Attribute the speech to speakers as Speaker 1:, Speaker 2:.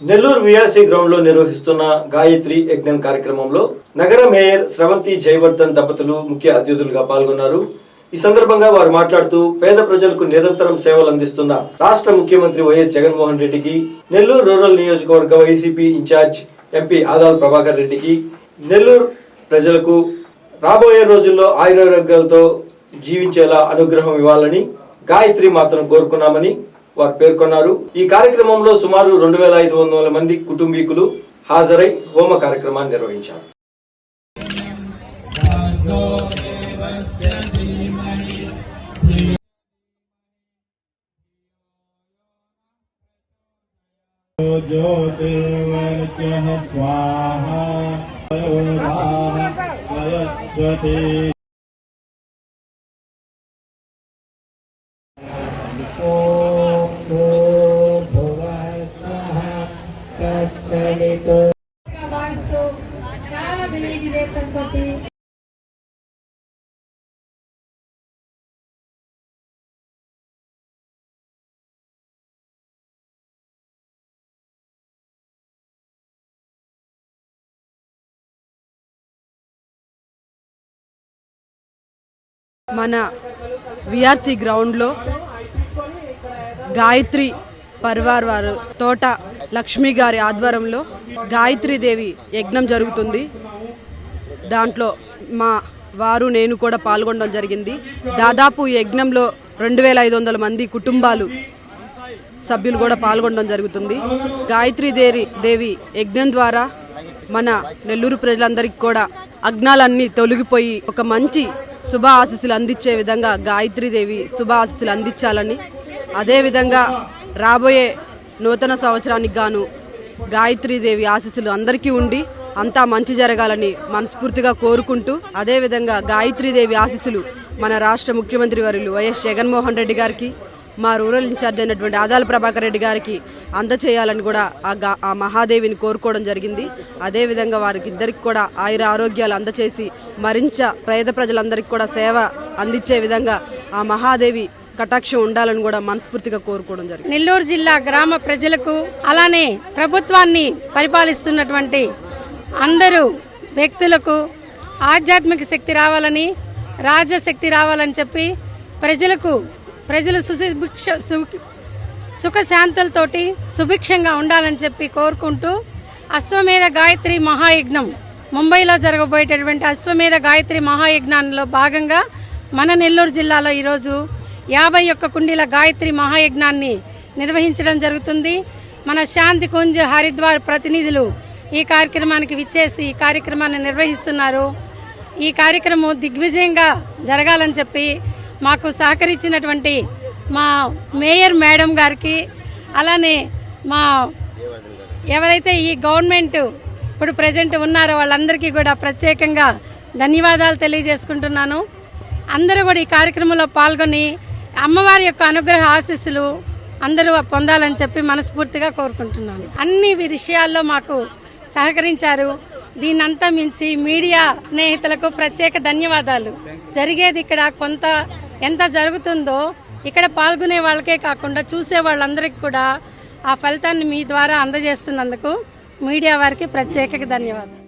Speaker 1: Nellore VRC గ్రౌండ్లో నిర్వహిస్తున్న గాయత్రి యజ్ఞం కార్యక్రమంలో నగర మేయర్ స్రవంతి జయవర్ధన్ దంపతులు ముఖ్య అతిథులుగా పాల్గొన్నారు. ఈ సందర్భంగా వారు మాట్లాడుతూ పేద ప్రజలకు నిరంతరం సేవలు అందిస్తున్న రాష్ట్ర ముఖ్యమంత్రి వైఎస్ జగన్మోహన్ రెడ్డికి నెల్లూరు రూరల్ నియోజకవర్గ YCP incharge MP Adala Prabhakar రెడ్డికి నెల్లూరు ప్రజలకు రాబోయే రోజుల్లో ఆయురారోగ్యాలతో జీవించేలా అనుగ్రహం ఇవ్వాలని గాయత్రి మాత్రం కోరుకున్నామని వారు పేర్కొన్నారు ఈ కార్యక్రమంలో సుమారు రెండు వేల ఐదు వందల మంది కుటుంబీకులు హాజరై హోమ కార్యక్రమాన్ని నిర్వహించారు
Speaker 2: స్వాహ Oh. సేవలతో
Speaker 3: మన విఆర్సి గ్రౌండ్లో గాయత్రి పర్వార్ వారు తోట లక్ష్మి గారి ఆధ్వర్యంలో గాయత్రీదేవి యజ్ఞం జరుగుతుంది. దాంట్లో మా వారు నేను కూడా పాల్గొనడం జరిగింది. దాదాపు ఈ యజ్ఞంలో రెండు వేల ఐదు వందల మంది కుటుంబాలు సభ్యులు కూడా పాల్గొనడం జరుగుతుంది. గాయత్రీదేవి దేవి యజ్ఞం ద్వారా మన నెల్లూరు ప్రజలందరికీ కూడా అజ్ఞాలన్నీ తొలగిపోయి ఒక మంచి శుభ ఆశీస్సులు అందించే విధంగా గాయత్రి దేవి శుభ ఆశీస్సులు అందించాలని అదేవిధంగా రాబోయే నూతన సంవత్సరానికి గాను గాయత్రీదేవి ఆశీస్సులు అందరికీ ఉండి అంతా మంచి జరగాలని మనస్ఫూర్తిగా కోరుకుంటూ అదేవిధంగా గాయత్రీదేవి ఆశీస్సులు మన రాష్ట్ర ముఖ్యమంత్రి వర్యులు వైఎస్ జగన్మోహన్ రెడ్డి గారికి మా రూరల్ ఇన్ఛార్జ్ అయినటువంటి ఆదాల ప్రభాకర్ రెడ్డి గారికి అందచేయాలని కూడా ఆ గా ఆ మహాదేవిని కోరుకోవడం జరిగింది. అదేవిధంగా వారికి ఇద్దరికి కూడా ఆయుర ఆరోగ్యాలు అందచేసి మరింత పేద ప్రజలందరికీ కూడా సేవ అందించే విధంగా ఆ మహాదేవి కటాక్షం ఉండాలని కూడా మనస్ఫూర్తిగా కోరుకోవడం జరిగింది.
Speaker 2: నెల్లూరు జిల్లా గ్రామ ప్రజలకు అలానే ప్రభుత్వాన్ని పరిపాలిస్తున్నటువంటి అందరూ వ్యక్తులకు ఆధ్యాత్మిక శక్తి రావాలని రాజశక్తి రావాలని చెప్పి ప్రజలకు ప్రజలు సుభిక్ష సుఖశాంతులతోటి సుభిక్షంగా ఉండాలని చెప్పి కోరుకుంటూ అశ్వమేధ గాయత్రి మహాయజ్ఞం ముంబైలో జరగబోయేటటువంటి అశ్వమేధ గాయత్రి మహాయజ్ఞంలో భాగంగా మన నెల్లూరు జిల్లాలో ఈరోజు యాభై ఒక్క కుండీల గాయత్రి మహాయజ్ఞాన్ని నిర్వహించడం జరుగుతుంది. మన శాంతి కుంజ్ హరిద్వార్ ప్రతినిధులు ఈ కార్యక్రమానికి విచ్చేసి ఈ కార్యక్రమాన్ని నిర్వహిస్తున్నారు. ఈ కార్యక్రమం దిగ్విజయంగా జరగాలని చెప్పి మాకు సహకరించినటువంటి మా మేయర్ మేడం గారికి అలానే మా ఎవరైతే ఈ గవర్నమెంట్ ఇప్పుడు ప్రజెంట్ ఉన్నారో వాళ్ళందరికీ కూడా ప్రత్యేకంగా ధన్యవాదాలు తెలియజేసుకుంటున్నాను. అందరూ కూడా ఈ కార్యక్రమంలో పాల్గొని అమ్మవారి యొక్క అనుగ్రహ ఆశీస్సులు అందరూ పొందాలని చెప్పి మనస్ఫూర్తిగా కోరుకుంటున్నాను. అన్ని విషయాల్లో మాకు సహకరించారు. దీన్నంతా మించి మీడియా స్నేహితులకు ప్రత్యేక ధన్యవాదాలు. జరిగేది ఇక్కడ కొంత ఎంత జరుగుతుందో ఇక్కడ పాల్గొనే వాళ్ళకే కాకుండా చూసే వాళ్ళందరికీ కూడా ఆ ఫలితాన్ని మీ ద్వారా అందజేస్తున్నందుకు మీడియా వారికి ప్రత్యేక ధన్యవాదాలు.